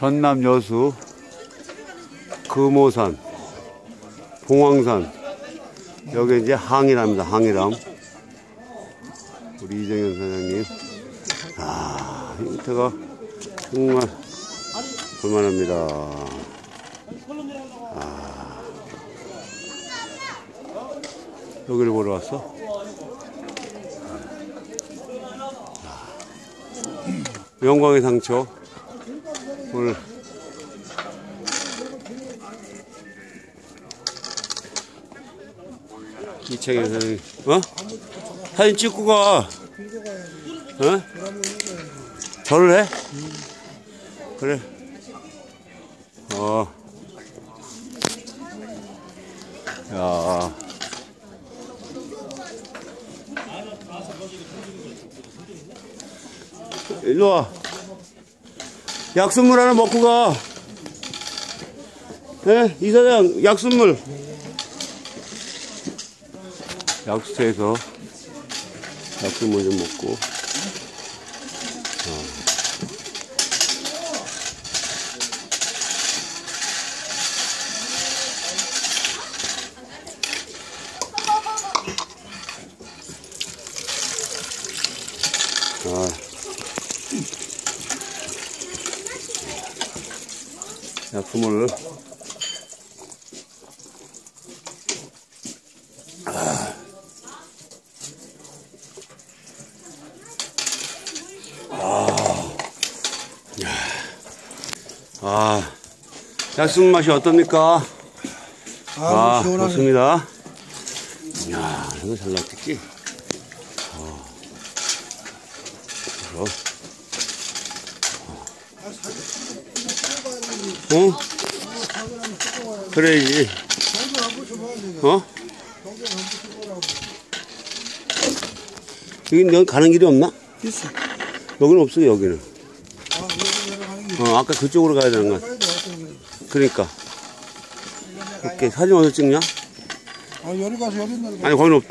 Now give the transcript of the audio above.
전남 여수 금오산 봉황산. 여기 이제 항이랍니다 항이람. 우리 이정현 사장님. 아 힌트가 정말 볼만합니다. 아. 여기를 보러 왔어? 영광의 상처 오늘 이창현 사장님 어? 사진 찍고 가 어? 절을 해? 그래 어. 야. 일로 와. 약순물 하나 먹고 가. 예? 이사장, 약순물. 약수터에서 약순물 좀 먹고. 어. 아. 약품을 아, 약순 맛이 어떻습니까? 아, 아. 좋습니다. 이야, 이거 잘 나왔겠지? 어. 그럼. 어? 그래야지. 어? 여기 넌 가는 길이 없나? 있어. 여기는 없어, 여기는. 어, 아까 그쪽으로 가야 되는 거야. 그러니까. 이렇게 사진 어디서 찍냐? 아, 여기 가서 여기 내려가. 아니, 거기는 없대.